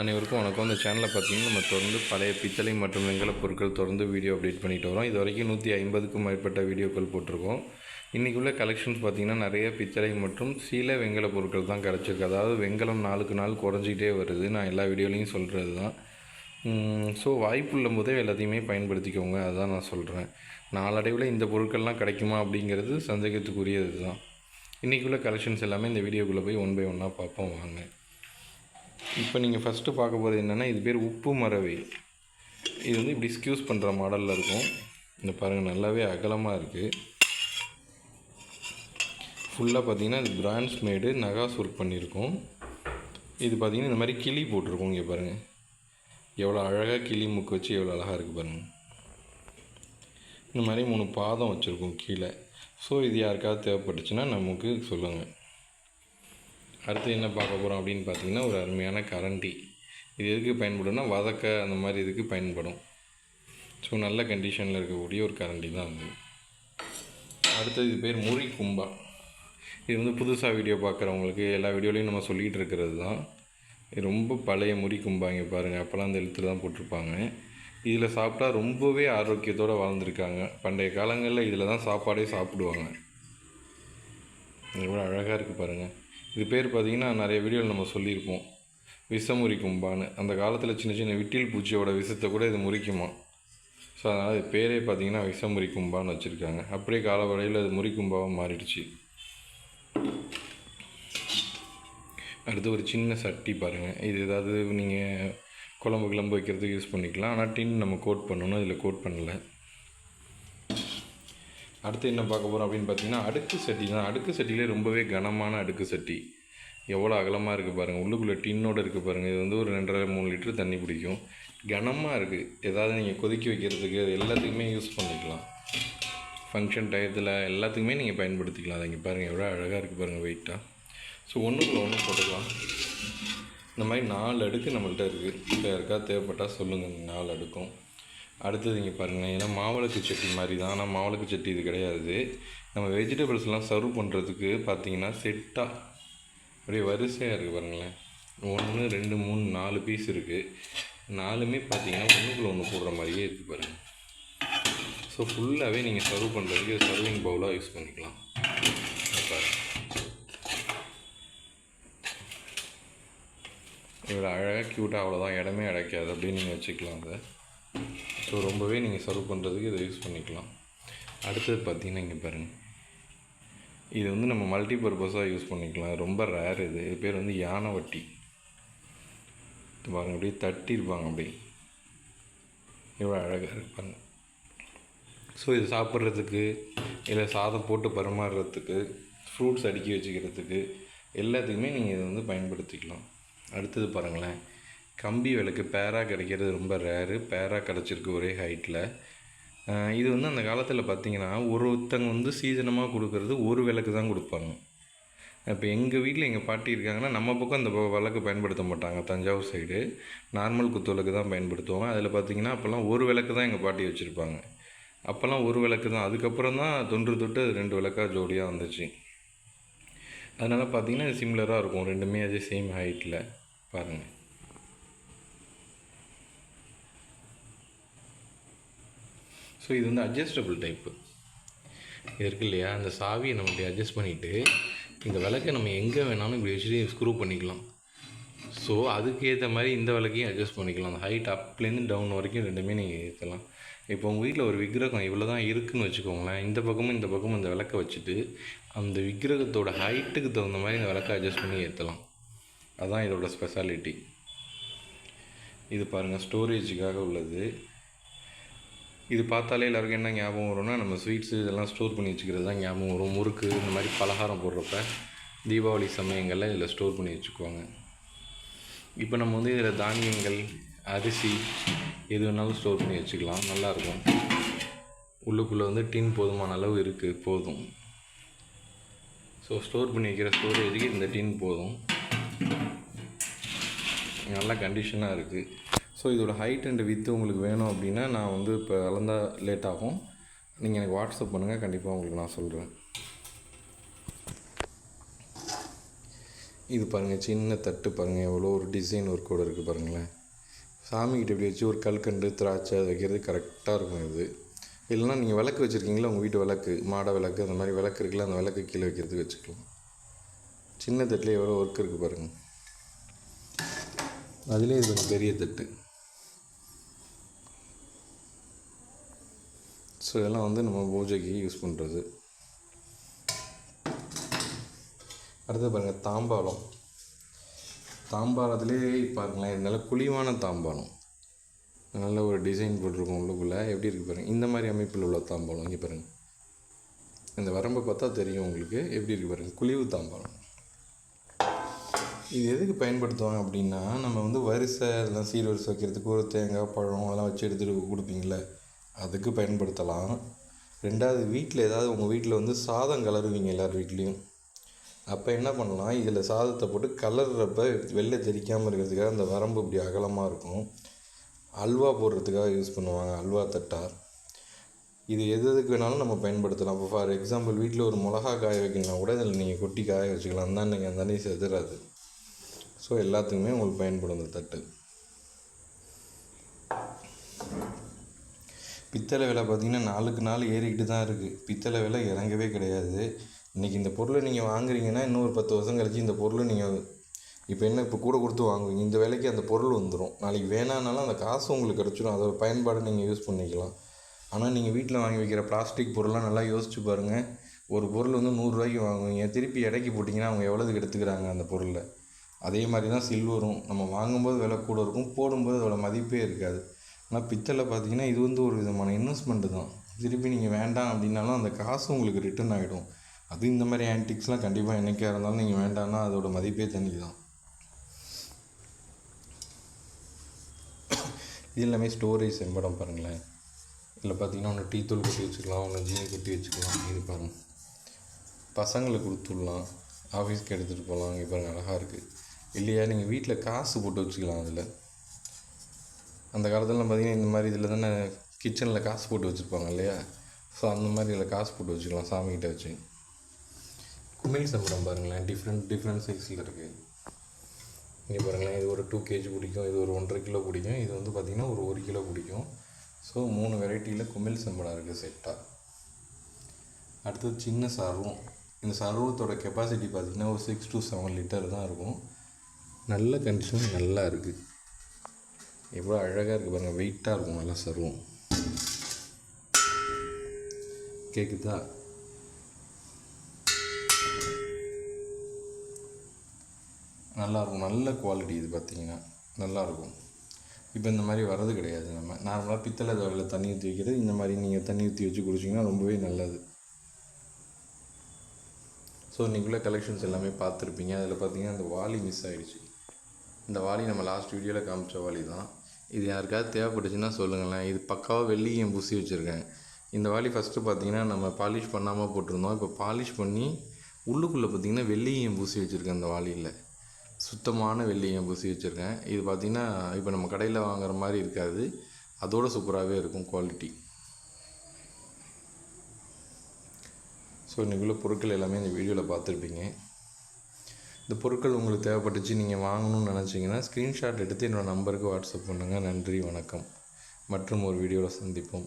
அனைவருக்கும் வணக்கம். இந்த சேனலில் பார்த்தீங்கன்னா நம்ம தொடர்ந்து பழைய பித்தளை மற்றும் வெங்கல பொருட்கள் தொடர்ந்து வீடியோ அப்டேட் பண்ணிட்டு வரோம். இது வரைக்கும் நூற்றி ஐம்பதுக்கும் மேற்பட்ட வீடியோக்கள் போட்டிருக்கோம். இன்றைக்கி உள்ள கலெக்ஷன்ஸ் பார்த்திங்கன்னா நிறைய பித்தளை மற்றும் சில வெங்கல பொருட்கள் தான் கிடச்சிருக்கு. அதாவது வெங்கலம் நாளுக்கு நாள் குறைஞ்சிக்கிட்டே வருது. நான் எல்லா வீடியோலையும் சொல்கிறது தான். ஸோ வாய்ப்புள்ள போதே எல்லாத்தையுமே பயன்படுத்திக்கோங்க. அதுதான் நான் சொல்கிறேன் நாளடைவில் இந்த பொருட்கள்லாம் கிடைக்குமா அப்படிங்கிறது சந்தேகத்துக்குரியது தான் இன்றைக்கி உள்ள கலெக்ஷன்ஸ் எல்லாமே இந்த வீடியோக்குள்ளே போய் ஒன் பை ஒன்னாக பார்ப்போம். வாங்க. இப்போ நீங்கள் ஃபஸ்ட்டு பார்க்க போகிறது என்னென்னா இது பேர் உப்பு மரவை இது வந்து இப்படி ஸ்க்யூஸ் பண்ணுற மாடலில் இருக்கும். இந்த பாருங்கள் நல்லாவே அகலமாக இருக்குது ஃபுல்லாக பார்த்தீங்கன்னா இது பிராண்ட்ஸ் மேடு நகாஸ் ஒர்க் பண்ணியிருக்கோம். இது பார்த்திங்கன்னா இந்த மாதிரி கிளி போட்டிருக்கோம் இங்கே பாருங்கள் எவ்வளோ அழகாக கிளி முக்கு வச்சு எவ்வளோ அழகாக இருக்குது பாருங்கள் இந்த மாதிரி மூணு பாதம் வச்சுருக்கோம் கீழே. ஸோ இது யாருக்காவது தேவைப்பட்டுச்சுன்னா நமக்கு சொல்லுங்கள் அடுத்து என்ன பார்க்க போகிறோம் அப்படின்னு பார்த்தீங்கன்னா ஒரு அருமையான கரண்டி. இது எதுக்கு பயன்படும்னா வதக்க அந்த மாதிரி இதுக்கு பயன்படும். ஸோ நல்ல கண்டிஷனில் இருக்கக்கூடிய ஒரு கரண்டி தான் அது. அடுத்தது இது பேர் முறி கும்பா. இது வந்து புதுசாக வீடியோ பார்க்குறவங்களுக்கு எல்லா வீடியோலையும் நம்ம சொல்லிகிட்டு இருக்கிறது தான். இது ரொம்ப பழைய முறி கும்பாங்க பாருங்கள் அப்போல்லாம் அந்த எழுத்துல தான் போட்டிருப்பாங்க. இதில் சாப்பிட்டா ரொம்பவே ஆரோக்கியத்தோடு வாழ்ந்துருக்காங்க. பண்டைய காலங்களில் இதில் தான் சாப்பாடே சாப்பிடுவாங்க. எவ்வளோ அழகாக இருக்குது பாருங்கள் இது பேர் பார்த்தீங்கன்னா நிறைய வீடியோவில் நம்ம சொல்லியிருப்போம். விஷம் கும்பான்னு அந்த காலத்தில் சின்ன சின்ன விட்டில் பூச்சியோட விஷத்தை கூட இது முறிக்குமா? ஸோ அதனால் இது பேரே பார்த்தீங்கன்னா விஷமுறி கும்பான்னு வச்சுருக்காங்க. அப்படியே காலவரையில் அது முறிக்கும்பாவாக மாறிடுச்சு. அடுத்து ஒரு சின்ன சட்டி பாருங்கள் இது ஏதாவது நீங்கள் குழம்பு கிளம்பு வைக்கிறதுக்கு யூஸ் பண்ணிக்கலாம். ஆனால் டின் நம்ம கோட் பண்ணணும். இதில் கோட் பண்ணலை. அடுத்து என்ன பார்க்க போகிறோம் அப்படின்னு பார்த்தீங்கன்னா அடுக்கு சட்டி. தான் அடுக்கு சட்டியிலே ரொம்பவே கனமான அடுக்கு சட்டி. எவ்வளோ அகலமாக இருக்குது பாருங்கள் உள்ளுக்குள்ளே டின்னோடு இருக்குது பாருங்கள் இது வந்து ஒரு ரெண்டரை மூணு லிட்டர் தண்ணி பிடிக்கும் கனமாக இருக்குது ஏதாவது நீங்கள் கொதிக்க வைக்கிறதுக்கு அது எல்லாத்துக்குமே யூஸ் பண்ணிக்கலாம். ஃபங்க்ஷன் டயத்தில் எல்லாத்துக்குமே நீங்கள் பயன்படுத்திக்கலாம். அதை இங்கே பாருங்கள் எவ்வளோ அழகாக இருக்குது பாருங்கள் வெயிட்டாக ஸோ ஒன்றுக்குள்ள ஒன்று போட்டுக்கலாம். இந்த மாதிரி நாலு அடுக்கு நம்மள்ட்ட இருக்குது இப்போ யாருக்காவது தேவைப்பட்டால் சொல்லுங்கள் நாலு அடுக்கும். அடுத்தது இங்கே பாருங்கள் ஏன்னா மாவளக்கு சட்டி மாதிரி தான். ஆனால் மாவளக்கு சட்டி இது கிடையாது. நம்ம வெஜிடபிள்ஸ்லாம் சர்வ் பண்ணுறதுக்கு பார்த்தீங்கன்னா செட்டாக அப்படியே வரிசையாக இருக்குது பாருங்களேன். ஒன்று ரெண்டு மூணு நாலு பீஸ் இருக்குது நாலுமே பார்த்தீங்கன்னா ஒன்றுக்குள்ள ஒன்று போடுற மாதிரியே இருக்குது பாருங்கள் ஸோ ஃபுல்லாகவே நீங்கள் சர்வ் பண்ணுறதுக்கு சர்விங் பவுலாக யூஸ் பண்ணிக்கலாம். இவ்வளோ அழகாக க்யூட்டாக அவ்வளோதான் இடமே அடைக்காது. அப்படின்னு நீங்கள் வச்சுக்கலாம் அதை. ஸோ ரொம்பவே நீங்கள் சர்வ் பண்ணுறதுக்கு இதை யூஸ் பண்ணிக்கலாம். அடுத்தது பார்த்தீங்கன்னா இங்கே பாருங்கள் இது வந்து நம்ம மல்டி பர்பஸாக யூஸ் பண்ணிக்கலாம். ரொம்ப ரேர் இது. இது பேர் வந்து யானை வட்டி. பாருங்கள் பாருங்க அப்படியே தட்டியிருப்பாங்க அப்படியே. எவ்வளோ அழகாக இருப்பாங்க ஸோ இது சாப்பிட்றதுக்கு இல்லை சாதம் போட்டு பரிமாறுறதுக்கு ஃப்ரூட்ஸ் அடுக்கி வச்சுக்கிறதுக்கு எல்லாத்துக்குமே நீங்கள் இதை வந்து பயன்படுத்திக்கலாம். அடுத்தது பாருங்களேன். கம்பி விளக்கு பேரா கிடைக்கிறது ரொம்ப ரேரு. பேரா கிடச்சிருக்கு ஒரே ஹைட்டில் இது வந்து அந்த காலத்தில் பார்த்தீங்கன்னா ஒருத்தங்க வந்து சீசனமாக கொடுக்கறது ஒரு விளக்கு தான் கொடுப்பாங்க. இப்போ எங்கள் வீட்டில் எங்கள் பாட்டி இருக்காங்கன்னா நம்ம பக்கம் அந்த விளக்கு பயன்படுத்த மாட்டாங்க. தஞ்சாவூர் சைடு நார்மல் குத்து விளக்கு தான் பயன்படுத்துவாங்க. அதில் பார்த்தீங்கன்னா அப்போல்லாம் ஒரு விளக்கு தான் எங்கள் பாட்டி வச்சுருப்பாங்க. அப்போல்லாம் ஒரு விளக்கு தான். அதுக்கப்புறம் தான் தொன்று தொட்டு அது ரெண்டு விளக்கா ஜோடியாக வந்துச்சு. அதனால் பார்த்தீங்கன்னா சிம்லராக இருக்கும். ரெண்டுமே அதே சேம் ஹைட்டில் பாருங்கள் இது வந்து அட்ஜஸ்டபிள் டைப்பு இது இருக்கு இல்லையா? அந்த சாவியை நம்ம இப்படி அட்ஜஸ்ட் பண்ணிவிட்டு இந்த விளக்கை நம்ம எங்கே வேணாலும் இப்படி வச்சுட்டு ஸ்க்ரூ பண்ணிக்கலாம். ஸோ அதுக்கேற்ற மாதிரி இந்த விளக்கையும் அட்ஜஸ்ட் பண்ணிக்கலாம். அந்த ஹைட் அப்லேருந்து டவுன் வரைக்கும் ரெண்டுமே நீங்கள் ஏற்றலாம். இப்போ உங்கள் வீட்டில் ஒரு விக்கிரகம் இவ்வளோ தான் இருக்குன்னு வச்சுக்கோங்களேன். இந்த பக்கமும் இந்த பக்கமும் இந்த விளக்கை வச்சுட்டு அந்த விக்கிரகத்தோட ஹைட்டுக்கு தகுந்த மாதிரி இந்த விளக்கை அட்ஜஸ்ட் பண்ணி ஏற்றலாம். அதுதான் இதோட ஸ்பெஷாலிட்டி இது பாருங்கள் ஸ்டோரேஜுக்காக உள்ளது. இது பார்த்தாலே எல்லாருக்கும் என்ன ஞாபகம் வரும்னா நம்ம ஸ்வீட்ஸு இதெல்லாம் ஸ்டோர் பண்ணி வச்சுக்கிறது தான் ஞாபகம் வரும். முறுக்கு இந்த மாதிரி பலகாரம் போடுறப்ப தீபாவளி சமயங்களில் இதில் ஸ்டோர் பண்ணி வச்சுக்குவாங்க. இப்போ நம்ம வந்து இதில் தானியங்கள் அரிசி எது வேணாலும் ஸ்டோர் பண்ணி வச்சுக்கலாம். நல்லாயிருக்கும். உள்ளுக்குள்ளே வந்து டின் போதுமான அளவு இருக்குது போதும். ஸோ ஸ்டோர் பண்ணி வைக்கிற ஸ்டோரேஜுக்கு இந்த டின் போதும். நல்ல கண்டிஷனாக இருக்குது ஸோ இதோட ஹைட் அண்ட் வித்து உங்களுக்கு வேணும் அப்படின்னா நான் வந்து இப்போ அளந்தா லேட் ஆகும். நீங்கள் எனக்கு வாட்ஸ்அப் பண்ணுங்கள் கண்டிப்பாக உங்களுக்கு நான் சொல்கிறேன் இது பாருங்கள் சின்ன தட்டு பாருங்கள் எவ்வளோ ஒரு டிசைன் ஒர்க்கோடு இருக்குது பாருங்களேன். சாமிக்கிட்ட இப்படி வச்சு ஒரு கல்கண்டு திராட்சை அது வைக்கிறது கரெக்டாக இருக்கும் இது. இல்லைன்னா நீங்கள் விளக்கு வச்சுருக்கீங்களா உங்கள் வீட்டு விளக்கு மாடை விளக்கு அந்த மாதிரி விளக்கு இருக்குல்ல அந்த விளக்கு கீழே வைக்கிறதுக்கு வச்சுக்கலாம். சின்ன தட்டில் எவ்வளோ ஒர்க் இருக்குது பாருங்கள் அதிலே இது பெரிய தட்டு. ஸோ இதெல்லாம் வந்து நம்ம பூஜைக்கு யூஸ் பண்ணுறது அடுத்து பாருங்கள் தாம்பாளம். தாம்பாளத்துலேயே பாருங்களேன் இது நல்ல குழிவான தாம்பாளம். நல்ல ஒரு டிசைன் போட்டிருக்கோம் உள்ளுக்குள்ளே. எப்படி இருக்குது பாருங்கள் இந்த மாதிரி அமைப்பில் உள்ள தாம்பாளம். இங்கே பாருங்கள் இந்த வரம்பை பார்த்தா தெரியும் உங்களுக்கு. எப்படி இருக்குது பாருங்கள் குழிவு தாம்பாளம். இது எதுக்கு பயன்படுத்துவாங்க அப்படின்னா நம்ம வந்து வரிசை அதெல்லாம் சீர் வரிசை வைக்கிறதுக்கு ஒரு தேங்காய் பழம் அதெல்லாம் வச்சு எடுத்துகிட்டு கொடுப்பீங்களே அதுக்கு பயன்படுத்தலாம். ரெண்டாவது வீட்டில் ஏதாவது உங்கள் வீட்டில் வந்து சாதம் கலருவீங்க எல்லார் வீட்லேயும். அப்போ என்ன பண்ணலாம்? இதில் சாதத்தை போட்டு கலர்றப்ப வெளில தெரிக்காமல் இருக்கிறதுக்காக அந்த வரம்பு இப்படி அகலமாக இருக்கும். அல்வா போடுறதுக்காக யூஸ் பண்ணுவாங்க அல்வா தட்டா. இது எது எதுக்கு வேணாலும் நம்ம பயன்படுத்தலாம். இப்போ ஃபார் எக்ஸாம்பிள் வீட்டில் ஒரு மிளகா காய வைக்கணும்னா கூட இதில் நீங்கள் கொட்டி காய வச்சுக்கலாம். தான் நீங்கள் அந்த செதுறாது. ஸோ எல்லாத்துக்குமே உங்களுக்கு பயன்படும் இந்த தட்டு. பித்தளை விலை பார்த்திங்கன்னா நாளுக்கு நாள் ஏறிக்கிட்டு தான் இருக்குது பித்தளை விலை இறங்கவே கிடையாது. இன்றைக்கி இந்த பொருளை நீங்கள் வாங்குறீங்கன்னா இன்னும் ஒரு பத்து வருஷம் கழிச்சு இந்த பொருளை நீங்கள் இப்போ என்ன இப்போ கூட கொடுத்து வாங்குவீங்க. இந்த விலைக்கு அந்த பொருள் வந்துடும் நாளைக்கு வேணானாலும் அந்த காசு உங்களுக்கு கிடச்சிடும் அதோட பயன்பாடு நீங்கள் யூஸ் பண்ணிக்கலாம். ஆனால் நீங்கள் வீட்டில் வாங்கி வைக்கிற பிளாஸ்டிக் பொருள்லாம் நல்லா யோசிச்சு பாருங்கள் ஒரு பொருள் வந்து நூறுரூவாய்க்கு வாங்குவீங்க. திருப்பி இடைக்கு போட்டிங்கன்னா அவங்க எவ்வளோதுக்கு எடுத்துக்கிறாங்க அந்த பொருளை? அதே மாதிரி தான் சில்வரும் நம்ம வாங்கும்போது விலை கூட இருக்கும். போடும்போது அதோட மதிப்பே இருக்காது. ஆனால் பித்தளை பார்த்தீங்கன்னா இது வந்து ஒரு விதமான இன்வெஸ்ட்மெண்ட்டு தான். திருப்பி நீங்கள் வேண்டாம் அப்படின்னாலும் அந்த காசு உங்களுக்கு ரிட்டர்ன் ஆகிடும் அது இந்த மாதிரி ஆன்டிக்ஸ்லாம் கண்டிப்பாக என்றைக்கா இருந்தாலும் நீங்கள் வேண்டாம்னா அதோட மதிப்பே தனி தான் இது எல்லாமே ஸ்டோரேஜ் செம்படம் பாருங்களேன். இதில் பார்த்தீங்கன்னா ஒன்று டீ தூள் கொட்டி வச்சுக்கலாம் ஒன்று ஜீனி கொட்டி வச்சுக்கலாம். இது பாருங்கள் பசங்களுக்கு கொடுத்துடலாம் ஆஃபீஸ்க்கு எடுத்துகிட்டு போகலாம். இங்கே பாருங்கள் அழகாக இருக்குது இல்லையா நீங்கள் வீட்டில் காசு போட்டு வச்சுக்கலாம் அதில். அந்த காலத்துலலாம் பார்த்தீங்கன்னா இந்த மாதிரி இதில் தானே கிச்சனில் காசு போட்டு வச்சுருப்பாங்க இல்லையா? ஸோ அந்த மாதிரி இதில் காசு போட்டு வச்சுக்கலாம் சாமிக்கிட்ட வச்சு. குமிழ் சம்பளம் பாருங்களேன். டிஃப்ரெண்ட் டிஃப்ரெண்ட் சைஸில் இருக்குது இங்கே பாருங்களேன் இது ஒரு டூ கேஜி பிடிக்கும் இது ஒரு ஒன்றரை கிலோ பிடிக்கும் இது வந்து பார்த்திங்கன்னா ஒரு ஒரு கிலோ பிடிக்கும். ஸோ மூணு வெரைட்டியில் குமிழ் சம்பளம் இருக்குது செட்டாக அடுத்தது சின்ன சர்வம் இந்த சர்வத்தோட கெப்பாசிட்டி பார்த்திங்கன்னா ஒரு சிக்ஸ் டு செவன் லிட்டர் தான் இருக்கும். நல்ல கண்டிஷன் நல்லா இருக்குது எவ்வளோ அழகாக இருக்குது பாருங்கள் வெயிட்டாக இருக்கும் நல்லா சர்வம். கேட்குதா நல்லாயிருக்கும் நல்ல குவாலிட்டி இது பார்த்தீங்கன்னா நல்லாயிருக்கும் இப்போ இந்த மாதிரி வர்றது கிடையாது நம்ம. நார்மலாக பித்தளை தவளையில் தண்ணி ஊற்றி வைக்கிறது இந்த மாதிரி நீங்கள் தண்ணி ஊற்றி வச்சு குடிச்சிங்கன்னா ரொம்பவே நல்லது. ஸோ இன்றைக்குள்ள கலெக்ஷன்ஸ் எல்லாமே பார்த்துருப்பீங்க. அதில் பார்த்தீங்கன்னா அந்த வாலி மிஸ் ஆகிடுச்சு இந்த வாலி நம்ம லாஸ்ட் வீடியோவில் காமிச்ச வாளி தான் இது யாருக்காவது தேவைப்பட்டுச்சுன்னா சொல்லுங்களேன். இது பக்காவாக வெள்ளியும் பூசி வச்சுருக்கேன் இந்த வாளி ஃபஸ்ட்டு பார்த்தீங்கன்னா நம்ம பாலிஷ் பண்ணாமல் போட்டிருந்தோம். இப்போ பாலிஷ் பண்ணி உள்ளுக்குள்ளே பார்த்தீங்கன்னா வெள்ளியும் பூசி வச்சுருக்கேன் அந்த வாளியில். சுத்தமான வெள்ளியம் பூசி வச்சுருக்கேன். இது பார்த்திங்கன்னா இப்போ நம்ம கடையில் வாங்குற மாதிரி இருக்காது. அதோட சூப்பராகவே இருக்கும் குவாலிட்டி. ஸோ இன்றைக்குள்ள பொருட்கள் எல்லாமே இந்த வீடியோவில் பார்த்துருப்பீங்க இந்த பொருட்கள் உங்களுக்கு தேவைப்பட்டுச்சு நீங்கள் வாங்கணும்னு நினச்சிங்கன்னா ஸ்க்ரீன்ஷாட் எடுத்து என்னோடய நம்பருக்கு வாட்ஸ்அப் பண்ணுங்கள் நன்றி வணக்கம். மற்றும் ஒரு வீடியோவில் சந்திப்போம்.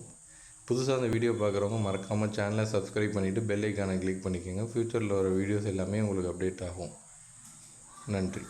புதுசாக அந்த வீடியோ பார்க்குறவங்க மறக்காமல் சேனலை சப்ஸ்கிரைப் பண்ணிவிட்டு பெல் ஐக்கானை கிளிக் பண்ணிக்கோங்க. ஃப்யூச்சரில் வர வீடியோஸ் எல்லாமே உங்களுக்கு அப்டேட் ஆகும். நன்றி.